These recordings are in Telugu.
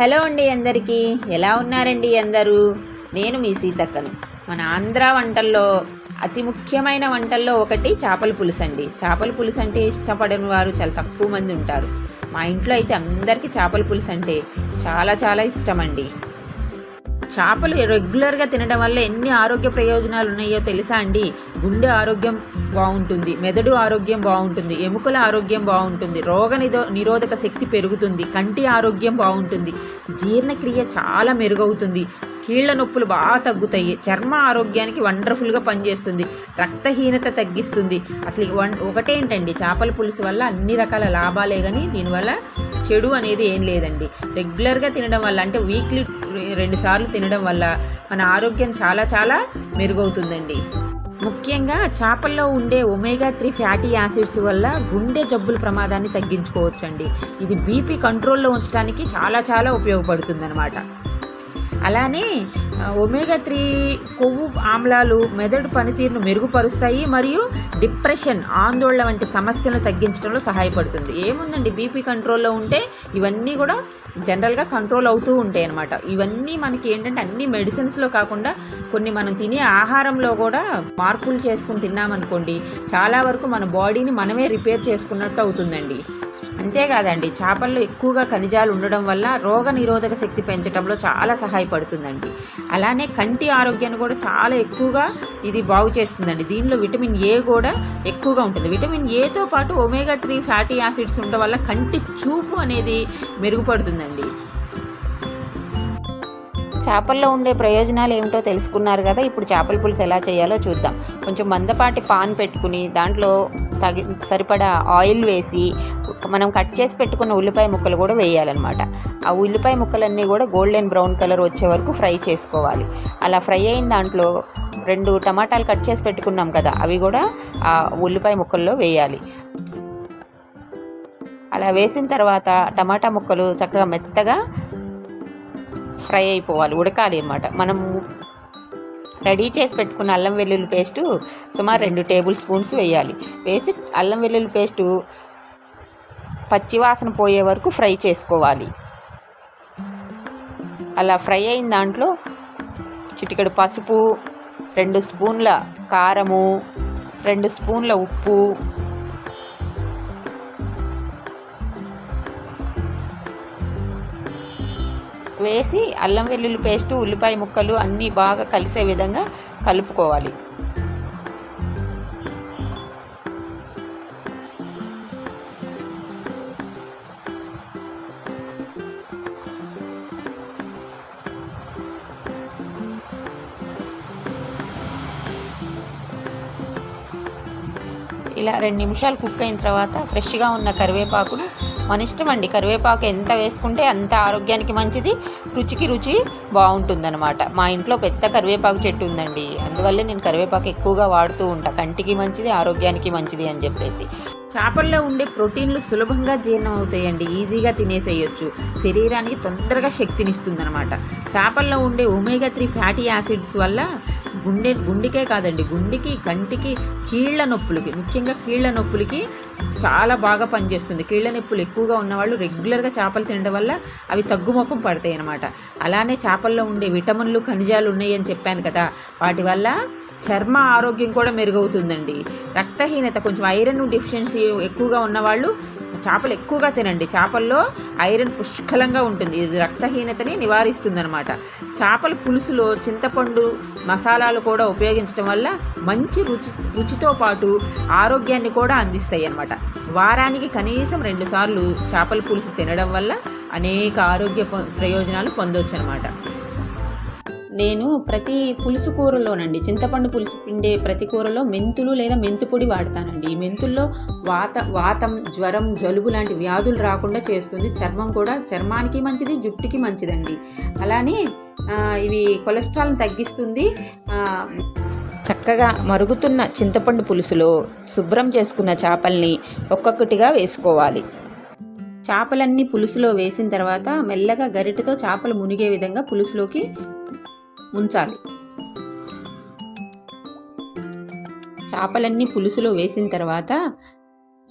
హలో అండి అందరికీ. ఎలా ఉన్నారండి అందరూ? నేను మీ సీతక్కను. మన ఆంధ్ర వంటల్లో అతి ముఖ్యమైన వంటల్లో ఒకటి చేపల పులుసు అండి. చేపల పులుసు అంటే ఇష్టపడని వారు చాలా తక్కువ మంది ఉంటారు. మా ఇంట్లో అయితే అందరికీ చేపల పులుసు అంటే చాలా చాలా ఇష్టం అండి చేపలు రెగ్యులర్గా తినడం వల్ల ఎన్ని ఆరోగ్య ప్రయోజనాలు ఉన్నాయో తెలుసా అండి? గుండె ఆరోగ్యం బాగుంటుంది మెదడు ఆరోగ్యం బాగుంటుంది ఎముకల ఆరోగ్యం బాగుంటుంది రోగ నిరోధక శక్తి పెరుగుతుంది కంటి ఆరోగ్యం బాగుంటుంది. జీర్ణక్రియ చాలా మెరుగవుతుంది. కీళ్ళ నొప్పులు బాగా తగ్గుతాయి. చర్మ ఆరోగ్యానికి వండర్ఫుల్గా పనిచేస్తుంది. రక్తహీనత తగ్గిస్తుంది. అసలు వన్ ఒకటేంటండి? చేపల పులుసు వల్ల అన్ని రకాల లాభాలే కానీ దీనివల్ల చెడు అనేది ఏం లేదండి. రెగ్యులర్గా తినడం వల్ల అంటే వీక్లీ రెండుసార్లు తినడం వల్ల మన ఆరోగ్యం చాలా చాలా మెరుగవుతుందండి. ముఖ్యంగా చేపల్లో ఉండే ఒమేగా త్రీ ఫ్యాటీ యాసిడ్స్ వల్ల గుండె జబ్బుల ప్రమాదాన్ని తగ్గించుకోవచ్చండి. ఇది బీపీ కంట్రోల్లో ఉంచడానికి చాలా చాలా ఉపయోగపడుతుందన్నమాట. అలానే ఒమేగా త్రీ కొవ్వు ఆమ్లాలు మెదడు పనితీరును మెరుగుపరుస్తాయి మరియు డిప్రెషన్ ఆందోళన వంటి సమస్యలను తగ్గించడంలో సహాయపడుతుంది. ఏముందండి? బీపీ కంట్రోల్లో ఉంటే ఇవన్నీ కూడా జనరల్గా కంట్రోల్ అవుతూ ఉంటాయి అనమాట ఇవన్నీ మనకి ఏంటంటే అన్ని మెడిసిన్స్లో కాకుండా కొన్ని మనం తినే ఆహారంలో కూడా మార్పులు చేసుకుని తిన్నామనుకోండి చాలా వరకు మన బాడీని మనమే రిపేర్ చేసుకున్నట్టు అవుతుందండి. అంతేకాదండి చేపల్లో ఎక్కువగా ఖనిజాలు ఉండడం వల్ల రోగ నిరోధక శక్తి పెంచడంలో చాలా సహాయపడుతుందండి. అలానే కంటి ఆరోగ్యాన్ని కూడా చాలా ఎక్కువగా ఇది బాగు చేస్తుందండి. దీనిలో విటమిన్ ఏ కూడా ఎక్కువగా ఉంటుంది. విటమిన్ ఏతో పాటు ఒమేగా త్రీ ఫ్యాటీ యాసిడ్స్ ఉండడం వల్ల కంటి చూపు అనేది మెరుగుపడుతుందండి. చేపల్లో ఉండే ప్రయోజనాలు ఏమిటో తెలుసుకున్నారు కదా ఇప్పుడు చేపల పులుసు ఎలా చేయాలో చూద్దాం. కొంచెం మందపాటి పాన్ పెట్టుకుని దాంట్లో తగి సరిపడా ఆయిల్ వేసి మనం కట్ చేసి పెట్టుకున్న ఉల్లిపాయ ముక్కలు కూడా వేయాలన్నమాట. ఆ ఉల్లిపాయ ముక్కలన్నీ కూడా గోల్డెన్ బ్రౌన్ కలర్ వచ్చే వరకు ఫ్రై చేసుకోవాలి. అలా ఫ్రై అయిన దాంట్లో రెండు టమాటాలు కట్ చేసి పెట్టుకున్నాం కదా అవి కూడా ఆ ఉల్లిపాయ ముక్కల్లో వేయాలి. అలా వేసిన తర్వాత టమాటా ముక్కలు చక్కగా మెత్తగా ఫ్రై అయిపోవాలి ఉడకాలి అనమాట మనం రెడీ చేసి పెట్టుకున్న అల్లం వెల్లుల్లి పేస్టు సుమారు రెండు టేబుల్ స్పూన్స్ వేయాలి. వేసి అల్లం వెల్లుల్లి పేస్టు పచ్చివాసన పోయే వరకు ఫ్రై చేసుకోవాలి. అలా ఫ్రై అయిన దాంట్లో చిటికెడు పసుపు రెండు స్పూన్ల కారము రెండు స్పూన్ల ఉప్పు వేసి అల్లం వెల్లుల్లి పేస్టు ఉల్లిపాయ ముక్కలు అన్నీ బాగా కలిసే విధంగా కలుపుకోవాలి. ఇలా రెండు నిమిషాలు కుక్ అయిన తర్వాత ఫ్రెష్గా ఉన్న కరివేపాకును మన ఇష్టం అండి. కరివేపాకు ఎంత వేసుకుంటే అంత ఆరోగ్యానికి మంచిది రుచికి రుచి బాగుంటుందన్నమాట. మా ఇంట్లో పెద్ద కరివేపాకు చెట్టు ఉందండి. అందువల్ల నేను కరివేపాకు ఎక్కువగా వాడుతూ ఉంటా. కంటికి మంచిది ఆరోగ్యానికి మంచిది అని చెప్పేసి. చేపల్లో ఉండే ప్రోటీన్లు సులభంగా జీర్ణం అవుతాయండి. ఈజీగా తినేసేయచ్చు. శరీరానికి తొందరగా శక్తినిస్తుందనమాట చేపల్లో ఉండే ఒమేగా త్రీ ఫ్యాటీ యాసిడ్స్ వల్ల గుండె గుండెకే కాదండి గుండెకి కంటికి కీళ్ళ నొప్పులకి ముఖ్యంగా కీళ్ళ నొప్పులకి చాలా బాగా పనిచేస్తుంది. కీళ్ళ నొప్పులు ఎక్కువగా ఉన్నవాళ్ళు రెగ్యులర్గా చేపలు తినడం వల్ల అవి తగ్గుముఖం పడతాయి అన్నమాట అలానే చేపల్లో ఉండే విటమిన్లు ఖనిజాలు ఉన్నాయి అని చెప్పాను కదా వాటి వల్ల చర్మ ఆరోగ్యం కూడా మెరుగవుతుందండి. రక్తహీనత కొంచెం ఐరన్ డెఫిషియన్సీ ఎక్కువగా ఉన్నవాళ్ళు చేపలు ఎక్కువగా తినండి. చేపల్లో ఐరన్ పుష్కలంగా ఉంటుంది. ఇది రక్తహీనతని నివారిస్తుందనమాట చేపల పులుసులో చింతపండు మసాలాలు కూడా ఉపయోగించడం వల్ల మంచి రుచి రుచితో పాటు ఆరోగ్యాన్ని కూడా అందిస్తాయి అన్నమాట వారానికి కనీసం రెండుసార్లు చేపల పులుసు తినడం వల్ల అనేక ఆరోగ్య ప్రయోజనాలు పొందవచ్చు అనమాట నేను ప్రతి పులుసు కూరలోనండి చింతపండు పులుసు పిండే ప్రతి కూరలో మెంతులు లేదా మెంతు పొడి వాడతానండి. ఈ మెంతుల్లో వాత వాతం జ్వరం జలుబు లాంటి వ్యాధులు రాకుండా చేస్తుంది. చర్మం కూడా చర్మానికి మంచిది జుట్టుకి మంచిదండి. అలానే ఇవి కొలెస్ట్రాల్ని తగ్గిస్తుంది. చక్కగా మరుగుతున్న చింతపండు పులుసులో శుభ్రం చేసుకున్న చేపల్ని ఒక్కొక్కటిగా వేసుకోవాలి. చేపలన్నీ పులుసులో వేసిన తర్వాత మెల్లగా గరిటతో చేపలు మునిగే విధంగా పులుసులోకి ముంచాలి. చేపలన్నీ పులుసులో వేసిన తర్వాత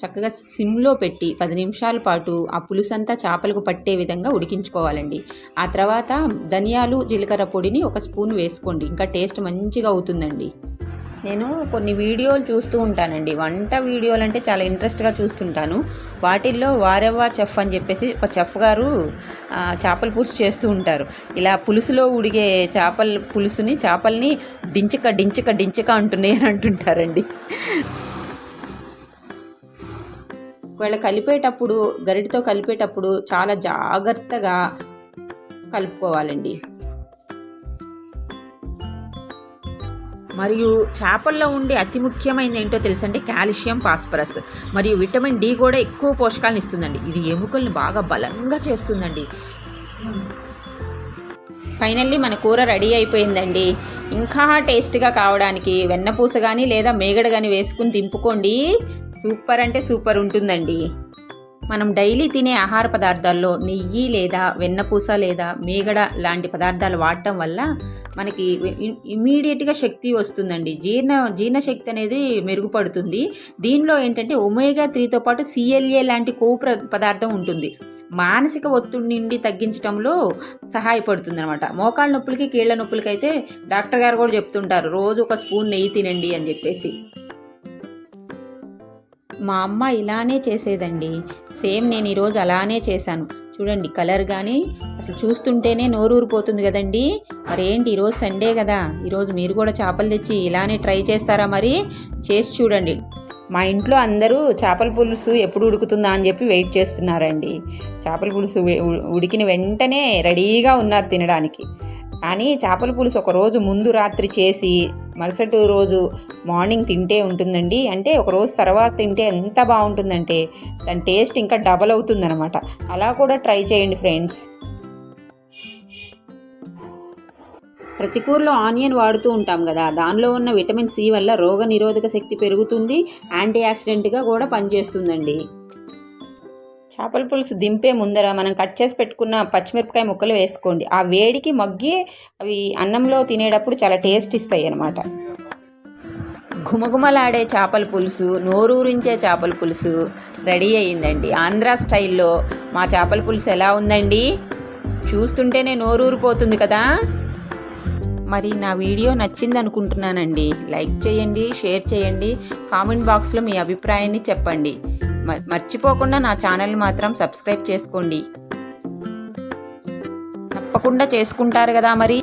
చక్కగా సిమ్లో పెట్టి పది నిమిషాల పాటు ఆ పులుసంతా చేపలకు పట్టే విధంగా ఉడికించుకోవాలండి. ఆ తర్వాత ధనియాలు జీలకర్ర పొడిని ఒక స్పూన్ వేసుకోండి. ఇంకా టేస్ట్ మంచిగా అవుతుందండి. నేను కొన్ని వీడియోలు చూస్తూ ఉంటానండి. వంట వీడియోలు అంటే చాలా ఇంట్రెస్ట్గా చూస్తుంటాను. వాటిల్లో వారెవ్వా చెఫ్ అని చెప్పేసి ఒక చెఫ్ గారు చేపల పులుసు చేస్తూ ఉంటారు. ఇలా పులుసులో ఉడిగే చేపల పులుసుని చేపల్ని డించక డించక డించక అంటున్నాయి అని అంటుంటారండి. ఒకవేళ కలిపేటప్పుడు గరిటతో కలిపేటప్పుడు చాలా జాగ్రత్తగా కలుపుకోవాలండి. మరియు చేపల్లో ఉండే అతి ముఖ్యమైనది ఏంటో తెలుసంటే కాల్షియం ఫాస్ఫరస్. మరియు విటమిన్ డి కూడా ఎక్కువ పోషకాలను ఇస్తుందండి. ఇది ఎముకల్ని బాగా బలంగా చేస్తుందండి. ఫైనల్లీ మన కూర రెడీ అయిపోయిందండి. ఇంకా టేస్ట్గా కావడానికి వెన్నపూస కానీ లేదా మేగడ కానీ వేసుకుని దింపుకోండి. సూపర్ అంటే సూపర్ ఉంటుందండి. మనం డైలీ తినే ఆహార పదార్థాల్లో నెయ్యి లేదా వెన్నపూస లేదా మేగడ లాంటి పదార్థాలు వాడటం వల్ల మనకి ఇమీడియట్గా శక్తి వస్తుందండి. జీర్ణ జీర్ణశక్తి అనేది మెరుగుపడుతుంది. దీనిలో ఏంటంటే ఒమేగా త్రీతో పాటు సిఎల్ఏ లాంటి కొవ్వు పదార్థం ఉంటుంది. మానసిక ఒత్తిడి నుండి తగ్గించడంలో సహాయపడుతుంది అనమాట మోకాళ్ళ నొప్పులకి కీళ్ళ నొప్పులకి అయితే డాక్టర్ గారు కూడా చెప్తుంటారు రోజు ఒక స్పూన్ నెయ్యి తినండి అని చెప్పేసి. మా అమ్మ ఇలానే చేసేదండి. సేమ్ నేను ఈరోజు అలానే చేశాను. చూడండి కలర్ కానీ అసలు చూస్తుంటేనే నోరు ఊరిపోతుంది కదండి. మరి ఏంటి ఈరోజు సండే కదా. ఈరోజు మీరు కూడా చేపలు తెచ్చి ఇలానే ట్రై చేస్తారా మరి? చేసి చూడండి. మా ఇంట్లో అందరూ చేపల పులుసు ఎప్పుడు ఉడుకుతుందా అని చెప్పి వెయిట్ చేస్తున్నారండి. చేపల పులుసు ఉడికిన వెంటనే రెడీగా ఉన్నారు తినడానికి. కానీ చేపల పులుసు ఒక రోజు ముందు రాత్రి చేసి మరుసటి రోజు మార్నింగ్ తింటే ఉంటుందండి. అంటే ఒక రోజు తర్వాత తింటే ఎంత బాగుంటుందంటే దాని టేస్ట్ ఇంకా డబల్ అవుతుందన్నమాట. అలా కూడా ట్రై చేయండి ఫ్రెండ్స్. ప్రతి కూరలో ఆనియన్ వాడుతూ ఉంటాం కదా దానిలో ఉన్న విటమిన్ సి వల్ల రోగ నిరోధక శక్తి పెరుగుతుంది యాంటీ ఆక్సిడెంట్గా కూడా పనిచేస్తుందండి. చేపల పులుసు దింపే ముందర మనం కట్ చేసి పెట్టుకున్న పచ్చిమిరపకాయ ముక్కలు వేసుకోండి. ఆ వేడికి మగ్గి అవి అన్నంలో తినేటప్పుడు చాలా టేస్ట్ ఇస్తాయి అన్నమాట. ఘుమఘుమలాడే చేపల పులుసు నోరూరించే చేపల పులుసు రెడీ అయ్యిందండి. ఆంధ్ర స్టైల్లో మా చేపల పులుసు ఎలా ఉందండి? చూస్తుంటేనే నోరూరిపోతుంది కదా? మరి నా వీడియో నచ్చింది అనుకుంటున్నానండి లైక్ చేయండి షేర్ చేయండి. కామెంట్ బాక్స్లో మీ అభిప్రాయాన్ని చెప్పండి. మర్చిపోకుండా నా ఛానల్ మాత్రం సబ్స్క్రైబ్ చేసుకోండి. తప్పకుండా చేసుకుంటారు కదా మరి.